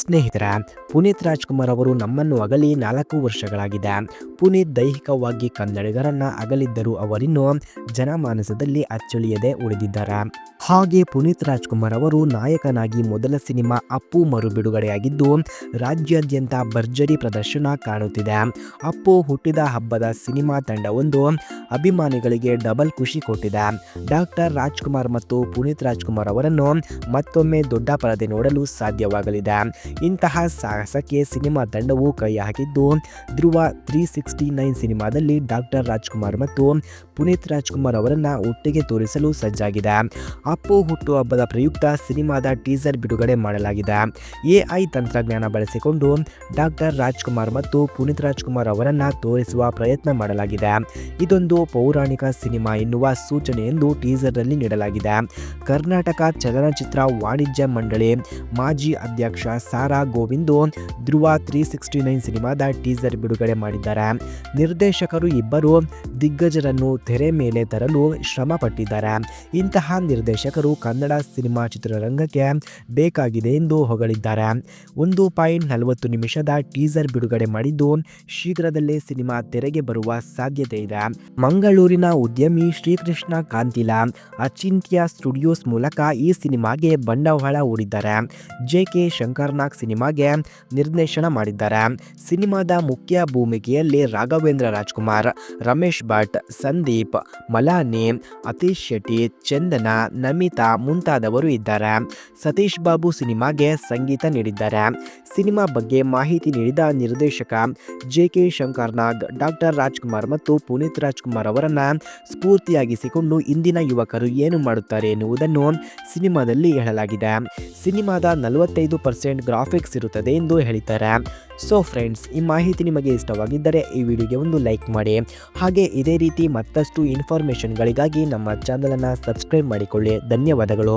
ಸ್ನೇಹಿತರ. ಪುನೀತ್ ರಾಜ್ಕುಮಾರ್ ಅವರು ನಮ್ಮನ್ನು ಅಗಲಿ ನಾಲ್ಕು ವರ್ಷಗಳಾಗಿದೆ. ಪುನೀತ್ ದೈಹಿಕವಾಗಿ ಕನ್ನಡಿಗರನ್ನ ಅಗಲಿದ್ದರು ಅವರಿನ್ನು ಜನಮಾನಸದಲ್ಲಿ ಅಚ್ಚಳಿಯದೆ ಉಳಿದಿದ್ದಾರೆ. ಹಾಗೆ ಪುನೀತ್ ರಾಜ್ಕುಮಾರ್ ಅವರು ನಾಯಕನಾಗಿ ಮೊದಲ ಸಿನಿಮಾ ಅಪ್ಪು ಮರು ಬಿಡುಗಡೆಯಾಗಿದ್ದು ರಾಜ್ಯಾದ್ಯಂತ ಭರ್ಜರಿ ಪ್ರದರ್ಶನ ಕಾಣುತ್ತಿದೆ. ಅಪ್ಪು ಹುಟ್ಟಿದ ಹಬ್ಬದ ಸಿನಿಮಾ ತಂಡವೊಂದು ಅಭಿಮಾನಿಗಳಿಗೆ ಡಬಲ್ ಖುಷಿ ಕೊಟ್ಟಿದೆ. ಡಾಕ್ಟರ್ ರಾಜ್ಕುಮಾರ್ ಮತ್ತು ಪುನೀತ್ ರಾಜ್ಕುಮಾರ್ ಅವರನ್ನು ಮತ್ತೊಮ್ಮೆ ದೊಡ್ಡ ಪರದೆ ನೋಡಲು ಸಾಧ್ಯವಾಗಲಿದೆ. ಇಂತಹ ಸಾಹಸಕ್ಕೆ ಸಿನಿಮಾ ತಂಡವು ಕೈ ಹಾಕಿದ್ದು. ಧ್ರುವ ತ್ರೀ ಸಿಕ್ಸ್ಟಿ ನೈನ್ ಸಿನಿಮಾದಲ್ಲಿ ಡಾಕ್ಟರ್ ರಾಜ್ಕುಮಾರ್ ಮತ್ತು ಪುನೀತ್ ರಾಜ್ಕುಮಾರ್ ಅವರನ್ನು ಒಟ್ಟಿಗೆ ತೋರಿಸಲು ಸಜ್ಜಾಗಿದೆ. ಅಪ್ಪು ಹುಟ್ಟು ಹಬ್ಬದ ಪ್ರಯುಕ್ತ ಸಿನಿಮಾದ ಟೀಸರ್ ಬಿಡುಗಡೆ ಮಾಡಲಾಗಿದೆ. ಎಐ ತಂತ್ರಜ್ಞಾನ ಬಳಸಿಕೊಂಡು ಡಾಕ್ಟರ್ ರಾಜ್ಕುಮಾರ್ ಮತ್ತು ಪುನೀತ್ ರಾಜ್ಕುಮಾರ್ ಅವರನ್ನು ತೋರಿಸುವ ಪ್ರಯತ್ನ ಮಾಡಲಾಗಿದೆ. ಇದೊಂದು ಪೌರಾಣಿಕ ಸಿನಿಮಾ ಎನ್ನುವ ಸೂಚನೆ ಎಂದು ಟೀಸರ್ನಲ್ಲಿ ನೀಡಲಾಗಿದೆ. ಕರ್ನಾಟಕ ಚಲನಚಿತ್ರ ವಾಣಿಜ್ಯ ಮಂಡಳಿ ಮಾಜಿ ಅಧ್ಯಕ್ಷ Sara Govindu Dhruva three sixty nine ಸಿನಿಮಾದ ಟೀಸರ್ ಬಿಡುಗಡೆ ಮಾಡಿದ್ದಾರೆ. ನಿರ್ದೇಶಕರು ಇಬ್ಬರು ದಿಗ್ಗಜರನ್ನು ತೆರೆ ಮೇಲೆ ತರಲು ಶ್ರಮ ಪಟ್ಟಿದ್ದಾರೆ. ಇಂತಹ ನಿರ್ದೇಶಕರು ಕನ್ನಡ ಸಿನಿಮಾ ಚಿತ್ರರಂಗಕ್ಕೆ ಬೇಕಾಗಿದೆ ಎಂದು ಹೊಗಳಿದ್ದಾರೆ. ಒಂದು ಪಾಯಿಂಟ್ ನಲವತ್ತು ನಿಮಿಷದ ಟೀಸರ್ ಬಿಡುಗಡೆ ಮಾಡಿದ್ದು ಶೀಘ್ರದಲ್ಲೇ ಸಿನಿಮಾ ತೆರೆಗೆ ಬರುವ ಸಾಧ್ಯತೆ ಇದೆ. ಮಂಗಳೂರಿನ ಉದ್ಯಮಿ ಶ್ರೀಕೃಷ್ಣ ಕಾಂತಿಲ, ಅಚಿಂತ್ಯ ಸ್ಟುಡಿಯೋಸ್ ಮೂಲಕ ಈ ಸಿನಿಮಾಗೆ ಬಂಡವಾಳ ಹೂಡಿದ್ದಾರೆ. ಜೆ ಕೆ ಶಂಕರ್ನಾಗ್ ಸಿನಿಮಾಗೆ ನಿರ್ದೇಶನ ಮಾಡಿದ್ದಾರೆ. ಸಿನಿಮಾದ ಮುಖ್ಯ ಭೂಮಿಕೆಯಲ್ಲಿ ರಾಘವೇಂದ್ರ ರಾಜ್ಕುಮಾರ್, ರಮೇಶ್ ಭಟ್, ಸಂದೀಪ್, ಮಲಾನಿ, ಅತೀಶ್ ಶೆಟ್ಟಿ, ಚಂದನ, ನಮಿತಾ ಮುಂತಾದವರು ಇದ್ದಾರೆ. ಸತೀಶ್ ಬಾಬು ಸಿನಿಮಾಗೆ ಸಂಗೀತ ನೀಡಿದ್ದಾರೆ. ಸಿನಿಮಾ ಬಗ್ಗೆ ಮಾಹಿತಿ ನೀಡಿದ ನಿರ್ದೇಶಕ J K Shankarnag, doctor Rajkumar ಮತ್ತು ಪುನೀತ್ ರಾಜ್ಕುಮಾರ್ ಅವರನ್ನು ಸ್ಫೂರ್ತಿಯಾಗಿಸಿಕೊಂಡು ಇಂದಿನ ಯುವಕರು ಏನು ಮಾಡುತ್ತಾರೆ ಎನ್ನುವುದನ್ನು ಸಿನಿಮಾದಲ್ಲಿ ಹೇಳಲಾಗಿದೆ. ಸಿನಿಮಾದ ನಲವತ್ತೈದು ಪರ್ಸೆಂಟ್ ಗ್ರಾಫಿಕ್ಸ್ ಇರುತ್ತದೆ ಎಂದು ಹೇಳಿದ್ದಾರೆ. ಸೊ ಫ್ರೆಂಡ್ಸ್ ಈ ಮಾಹಿತಿ ನಿಮಗೆ ಇಷ್ಟವಾಗಿದ್ದರೆ ಈ ವಿಡಿಯೋಗೆ ಒಂದು ಲೈಕ್ ಮಾಡಿ. ಹಾಗೆ ಇದೇ ರೀತಿ ಮತ್ತಷ್ಟು ಇನ್ಫಾರ್ಮೇಷನ್ಗಳಿಗಾಗಿ ನಮ್ಮ ಚಾನಲನ್ನು ಸಬ್ಸ್ಕ್ರೈಬ್ ಮಾಡಿಕೊಳ್ಳಿ. ಧನ್ಯವಾದಗಳು.